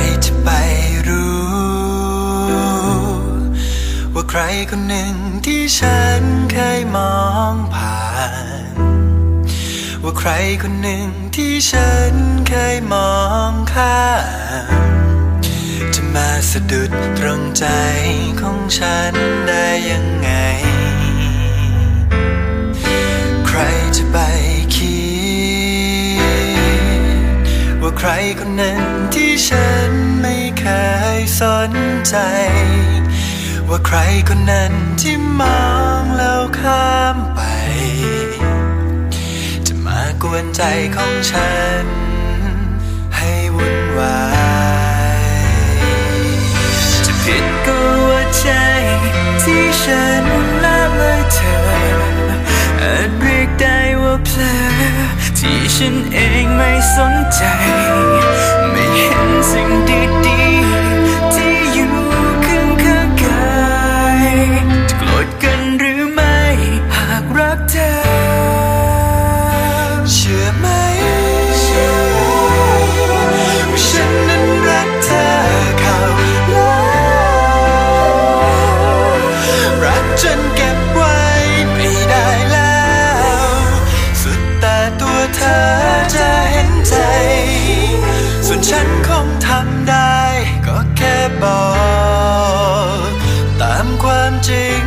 ใครจะไปรู้ ว่าใครคนหนึ่งที่ฉันเคยมองผ่าน ว่าใครคนหนึ่งที่ฉันเคยมองข้ามจะมาสะดุดตรงใจของฉันได้ยังไง ครคนนั้นที่ฉันไม่เคยสนใจ ว่าใครคนนั้นที่มองแล้วข้ามไป จะมากวนใจของฉัน ให้วุ่นวายจะผิดก็ว่าใจที่ฉันละเลยเธออาจเรียกได้ว่าเพลอที่ฉันเองไม่สนใจ ทำได้ก็แค่บอก ตามความจริง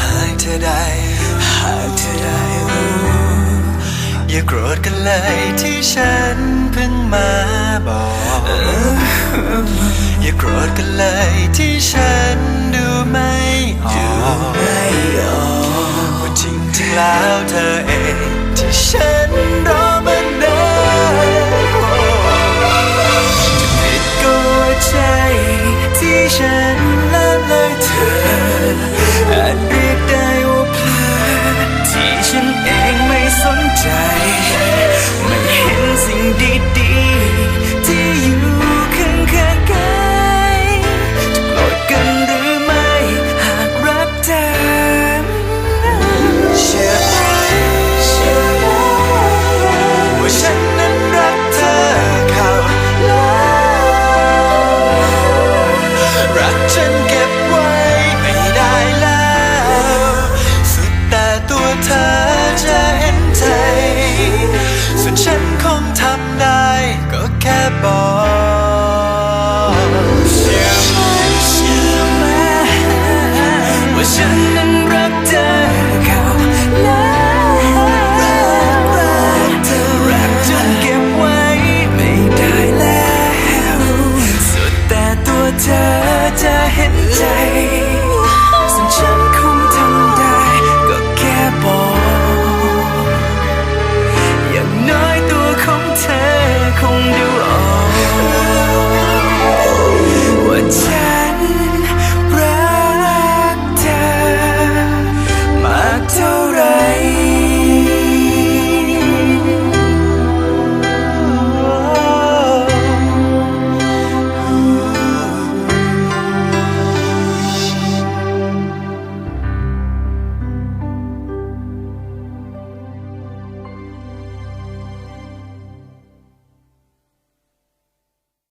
หากเธอได้ หากเธอได้รู้ อย่าโกรธกันเลยที่ฉันเพิ่งมาบอก อย่าโกรธกันเลยที่ฉัน ออกไม่ออกว่าจริงๆแล้วเธอเองที่ฉันรอ